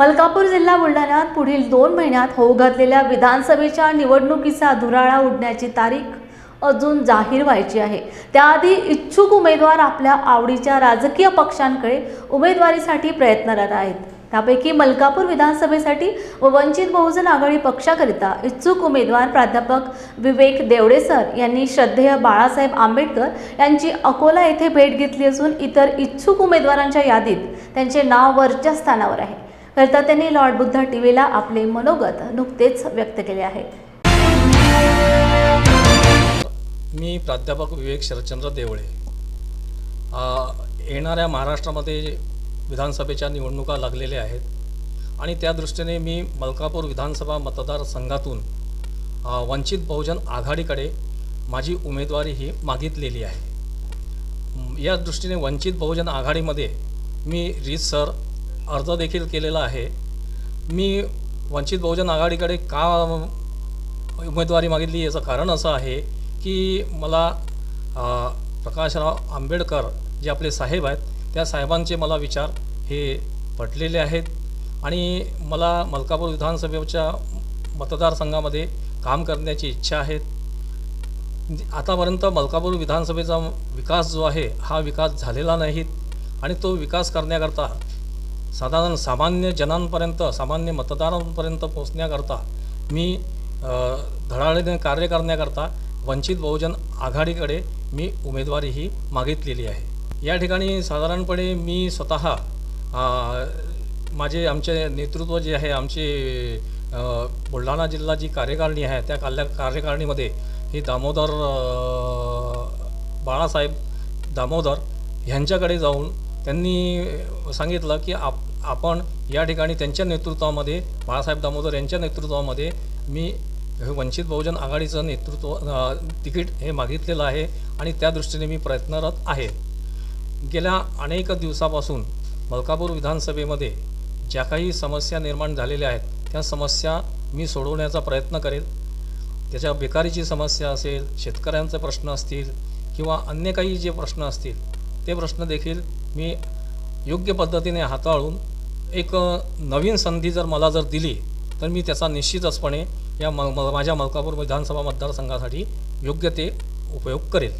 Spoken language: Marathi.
मलकापूर जिल्हा बुलढाण्यात पुढील दोन महिन्यात होऊ घातलेल्या विधानसभेच्या निवडणुकीचा धुराळा उडण्याची तारीख अजून जाहीर व्हायची आहे. त्याआधी इच्छुक उमेदवार आपल्या आवडीच्या राजकीय पक्षांकडे उमेदवारीसाठी प्रयत्नरत आहेत. त्यापैकी मलकापूर विधानसभेसाठी व वंचित बहुजन आघाडी पक्षाकरिता इच्छुक उमेदवार प्राध्यापक विवेक देवडेसर यांनी श्रद्धेय बाळासाहेब आंबेडकर यांची अकोला येथे भेट घेतली असून इतर इच्छुक उमेदवारांच्या यादीत त्यांचे नाव वरच्या स्थानावर आहे. करता त्यांनी लॉर्ड बुद्धा टीव्हीला आपले मनोगत नुकतेच व्यक्त केले आहे मी प्राध्यापक विवेक शरदचंद्र देवळे. येणाऱ्या महाराष्ट्रामध्ये विधानसभेच्या निवडणुका लागलेल्या आहेत आणि त्या दृष्टीने मी मलकापूर विधानसभा मतदारसंघातून वंचित बहुजन आघाडीकडे माझी उमेदवारी ही मागितलेली आहे. या दृष्टीने वंचित बहुजन आघाडीमध्ये मी रीत सर अर्ज देखील केलेला आहे. मी वंचित बहुजन आघाडीकडे का उमेदवारी मागितली याचं कारण असं आहे की मला प्रकाशराव आंबेडकर जे आपले साहेब आहेत त्या साहेबांचे मला विचार हे पटलेले आहेत आणि मला मलकापूर विधानसभेच्या मतदारसंघामध्ये काम करण्याची इच्छा आहे. आतापर्यंत मलकापूर विधानसभेचा विकास जो आहे हा विकास झालेला नाहीत आणि तो विकास करण्याकरता साधारण सामान्य जनांपर्यंत सामान्य मतदारांपर्यंत पोचण्याकरता मी धडाडीने कार्य करण्याकरता वंचित बहुजन आघाडीकडे मी उमेदवारी ही मागितलेली आहे. या ठिकाणी साधारणपणे मी स्वतः माझे आमचे नेतृत्व जे आहे आमचे बुलढाणा जिल्हा जी कार्यकारिणी आहे त्या काल्या कार्यकारिणीमध्ये ही दामोदर बाळासाहेब दामोदर ह्यांच्याकडे जाऊन त्यांनी सांगितलं की आप आपण या ठिकाणी त्यांच्या नेतृत्वामध्ये बाळासाहेब दामोदर यांच्या नेतृत्वामध्ये मी हे वंचित बहुजन आघाडीचं नेतृत्व तिकीट हे मागितलेलं आहे आणि त्या दृष्टीने मी प्रयत्नरत आहे. गेल्या अनेक दिवसापासून मलकापूर विधानसभेमध्ये ज्या काही समस्या निर्माण झालेल्या आहेत त्या समस्या मी सोडवण्याचा प्रयत्न करेल. त्याच्या बेकारीची समस्या असेल शेतकऱ्यांचे प्रश्न असतील किंवा अन्य काही जे प्रश्न असतील ते प्रश्न देखील मी योग्य पद्धतीने हाताळून एक नवीन संधी जर मला जर दिली तर मी त्याचा निश्चितचपणे या म- माझ्या मलकापूर विधानसभा मतदारसंघासाठी योग्य ते उपयोग करेल.